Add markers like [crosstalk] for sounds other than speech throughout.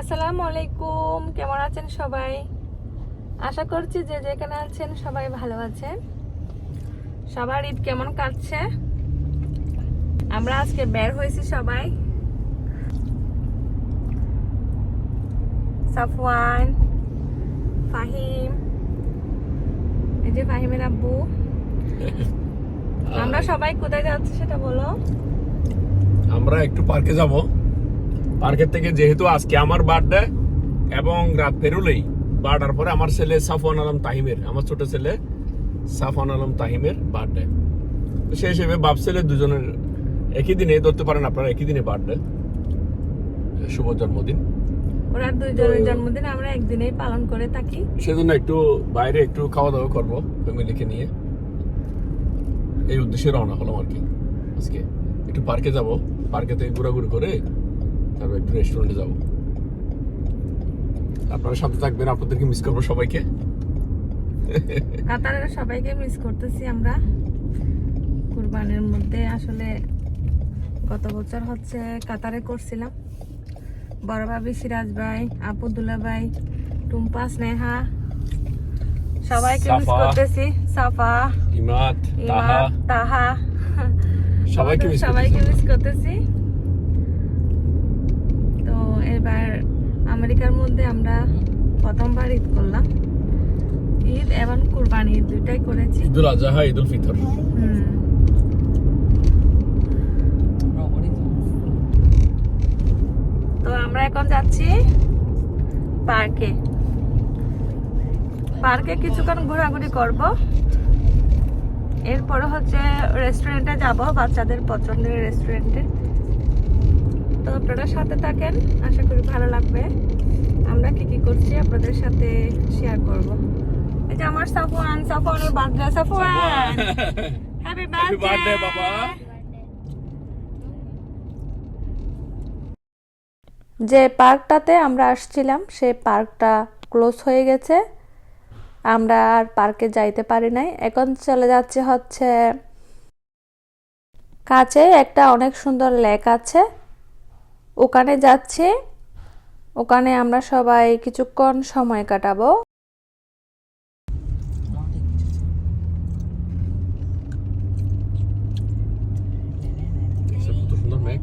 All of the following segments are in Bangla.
আসসালামু আলাইকুম কেমন আছেন সবাই? আশা করছি যে যেখানে আছেন সবাই ভালো আছেন। সবার ঈদ কেমন কাটছে? আমরা আজকে বের হয়েছি সবাই। সাফওয়ান ফাহিম এই যে ফাহিমের আব্বু। [laughs] আমরা সবাই কোথায় যাচ্ছি সেটা বলো। আমরা একটু পার্কে যাব। পার্কের থেকে যেহেতু আজকে আমার বার্থডে এবং রাত পেরোলেই বারোটার পরে আমার ছেলে সাফওয়ান আলম তাহিমের আমার ছোট ছেলে সাফওয়ান আলম তাহিমের বার্থডে তো সেই হিসেবে বাপ ছেলে দুজনের একই দিনে ধরতে পারেন আপনারা একই দিনে বার্থডে শুভ জন্মদিন। ওরা দুইজনের জন্মদিন আমরা একদিনেই পালন করে থাকি। সেজন্য একটু বাইরে একটু খাওয়া দাওয়া করব ফ্যামিলিকে নিয়ে। এই উদ্দেশ্যে রওনা হলাম আর কি। আজকে একটু পার্কে যাব পার্কে থেকে ঘোরাঘুরি করে তারপর একটু রেস্টুরেন্টে যাব। আপনারা সাথে থাকবেন আপনাদেরকে মিস করব সবাইকে। কাতারের সবাইকে মিস করতেছি আমরা। কুরবানের মধ্যে আসলে গত বছর হচ্ছে কাতারে করছিলাম। বড় ভাবি সিরাজ ভাই আপু দুলা ভাই টুম্পা স্নেহা সবাইকে মিস করতেছি। সাফা ইমাদ তাহা। সবাইকে মিস করতেছি। এবার আমেরিকার মধ্যে আমরা প্রথমবার ঈদ করলাম। ঈদ এবং কুরবানি ঈদ দুইটাই করেছি। ঈদুল আজহা ঈদুল ফিতর। তো আমরা এখন যাচ্ছি পার্কে। পার্কে কিছুক্ষণ ঘোরাঘুরি করব। এরপরে হচ্ছে রেস্টুরেন্টে যাব বাচ্চাদের পছন্দের রেস্টুরেন্টে তো আপনারা সাথে থাকেন। আশা করি ভালো লাগবে। আমরা কি কি করছি আপনাদের সাথে শেয়ার করব। এই যে আমার সাফওয়ান সাফওয়ানের বার্থডে সাফওয়ান! হ্যাপি বার্থডে বাবা। যে পার্কটাতে আমরা আসছিলাম সেই পার্কটা ক্লোজ হয়ে গেছে। আমরা আর পার্কে যাইতে পারি নাই। এখন চলে যাচ্ছে হচ্ছে কাছে একটা অনেক সুন্দর লেক আছে। ওখানে যাচ্ছে ওখানে আমরা সবাই কিছুক্ষণ সময় কাটাবো কত সুন্দর মেঘ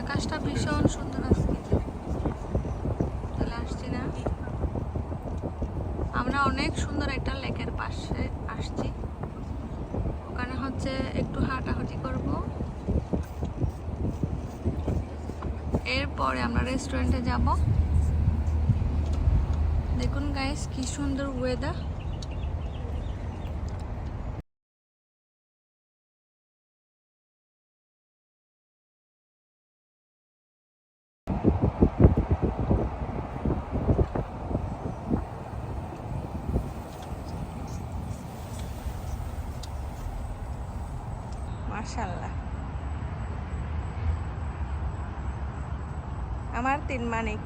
আকাশটা ভীষণ সুন্দর আজকে চলে আসছি না আমরা অনেক সুন্দর একটা লেকের পাশে আসছি ওখানে হচ্ছে একটু হাঁটাহাঁটি করব। এরপরে আমরা রেস্টুরেন্টে যাব। দেখুন গাইস কি সুন্দর ওয়েদার মার্শাল্লাহ আমার তিন মানিক।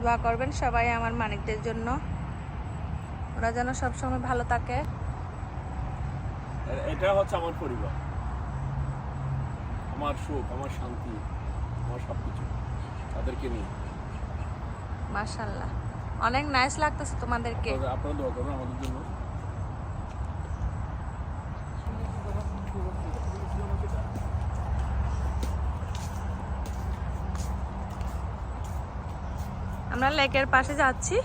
দোয়া করবেন সবাই আমার মানিকদের জন্য। ওরা যেন সবসময় ভালো থাকে। এটা হচ্ছে আমার পরিবার। আমার সুখ আমার শান্তি আমার সবকিছু তাদেরকে নিয়ে। মার্শাল্লাহ অনেক নাইস লাগতেছে তোমাদেরকে। আপনারা দোয়া করবেন আমাদের জন্য। আমরা লেকের পাশে যাচ্ছি।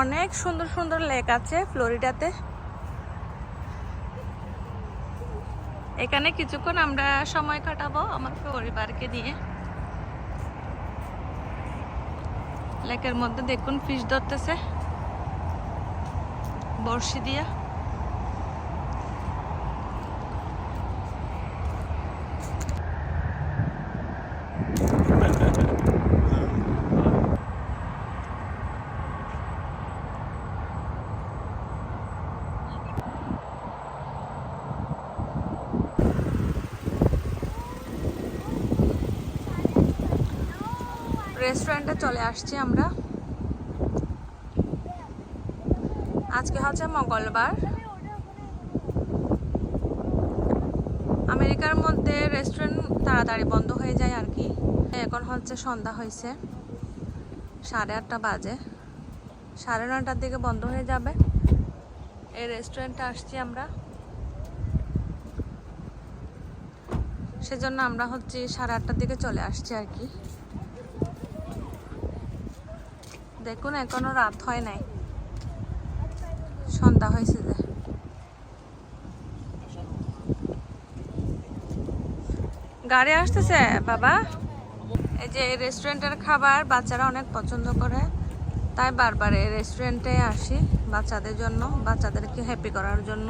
অনেক সুন্দর সুন্দর লেক আছে ফ্লোরিডাতে। এখানে কিছুক্ষণ আমরা সময় কাটাবো আমার পরিবারকে নিয়ে। লেকের মধ্যে দেখুন ফিশ ধরতেছে। বর্ষি দিয়া। রেস্টুরেন্টে চলে আসছি আমরা। আজকে হচ্ছে মঙ্গলবার। আমেরিকার মধ্যে রেস্টুরেন্ট তাড়াতাড়ি বন্ধ হয়ে যায় আর কি। এখন হচ্ছে সন্ধ্যা হয়েছে, সাড়ে আটটা বাজে। সাড়ে নটার দিকে বন্ধ হয়ে যাবে। এই রেস্টুরেন্টে আসছি আমরা। সেজন্য আমরা হচ্ছে সাড়ে আটটার দিকে চলে আসছি আর কি। দেখুন, এখনও রাত হয় নাই। সন্ধ্যা হয়েছে যে। গাড়ি আসতেছে, বাবা? এই যে এই রেস্টুরেন্টের খাবার বাচ্চারা অনেক পছন্দ করে, তাই বারবার এই রেস্টুরেন্টে আসি বাচ্চাদের জন্য, বাচ্চাদেরকে হ্যাপি করার জন্য।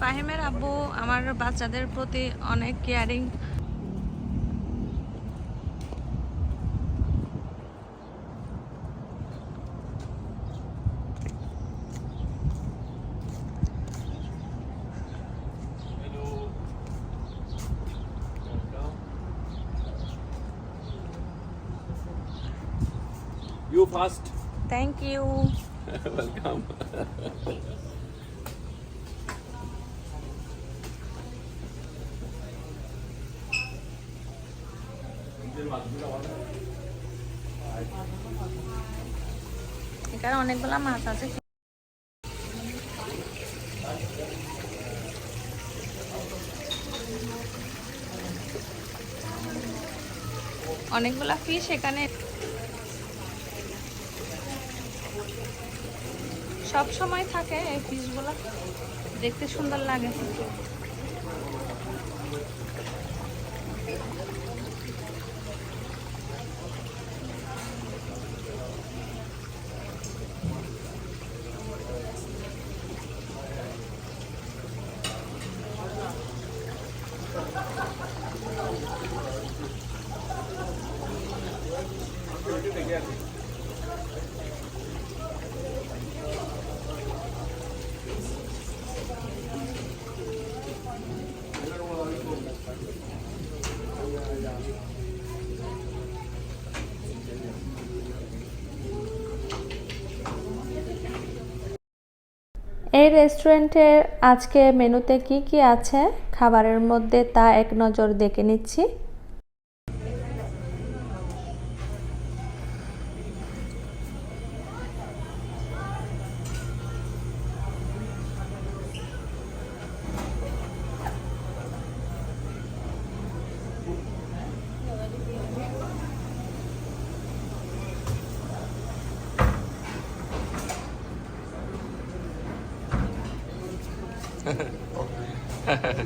ফাহিমের আব্বু আমার বাচ্চাদের প্রতি অনেক caring First. Thank you [laughs] Welcome. এখানে অনেকগুলা মাছ আছে অনেকগুলা ফিশ এখানে সব সময় থাকে এই ফিশগুলো দেখতে সুন্দর লাগে। এই রেস্টুরেন্টের আজকে মেনুতে কি কি আছে? খাবারের মধ্যে তা এক নজর দেখে নিচ্ছি। 呵呵呵呵呵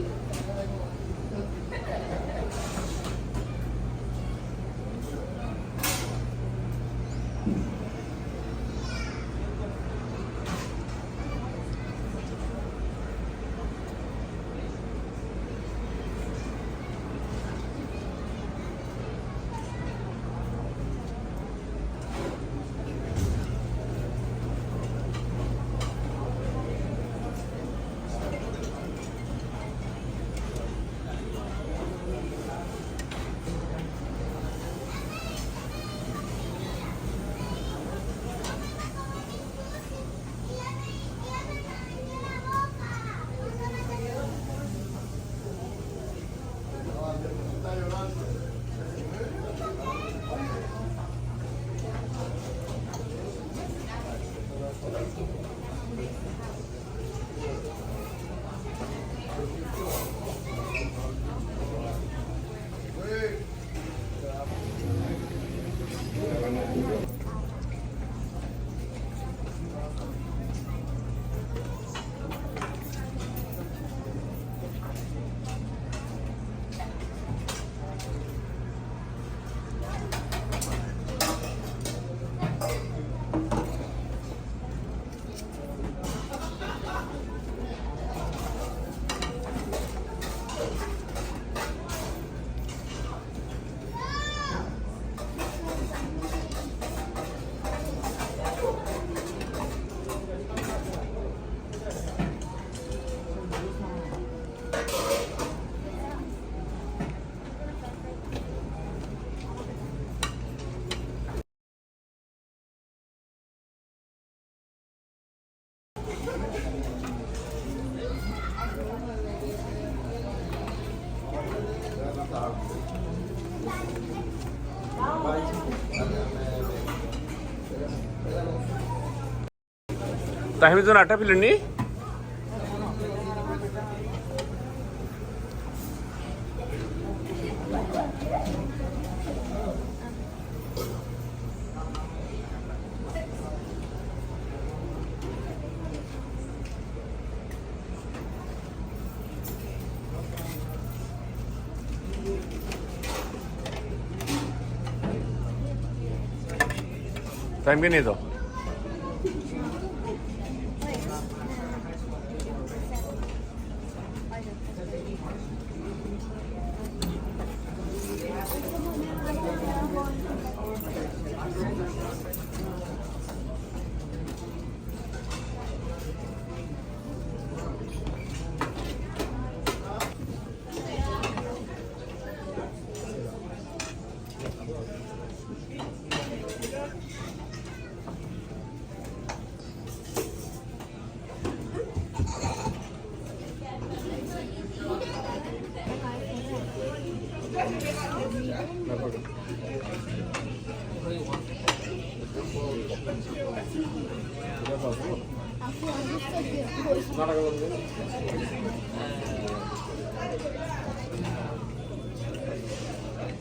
তাহিমের জন্য আটটা প্লেট নি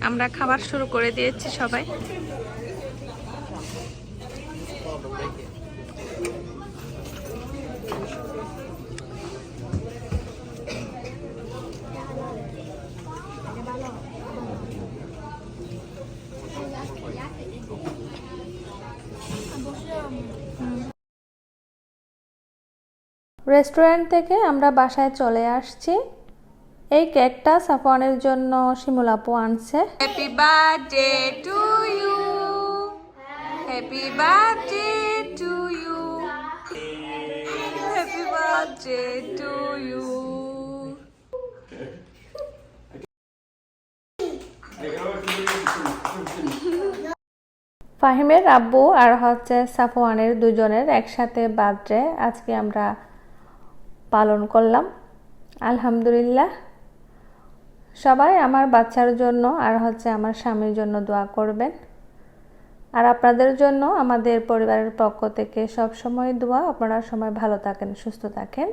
আমরা খাবার শুরু করে দিয়েছি সবাই। রেস্টুরেন্ট থেকে আমরা বাসায় চলে আসছি। এই কেকটা সাফওয়ানের জন্য শিমুলাপু আনছে। Happy birthday to you happy birthday to you happy birthday to you ফাহিমের আব্বু আর হচ্ছে সাফওয়ানের দুজনের একসাথে বার্থডে। আজকে আমরা পালন করলাম। আলহামদুলিল্লাহ। সবাই আমার বাচ্চার জন্য আর হচ্ছে আমার স্বামীর জন্য দোয়া করবেন। আর আপনাদের জন্য, আমাদের পরিবারের পক্ষ থেকে সব সময় দোয়া। আপনারা সময় ভালো থাকেন, সুস্থ থাকেন।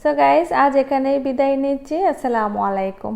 সো গাইজ আজ এখানেই বিদায় নিচ্ছি। আসসালামু আলাইকুম।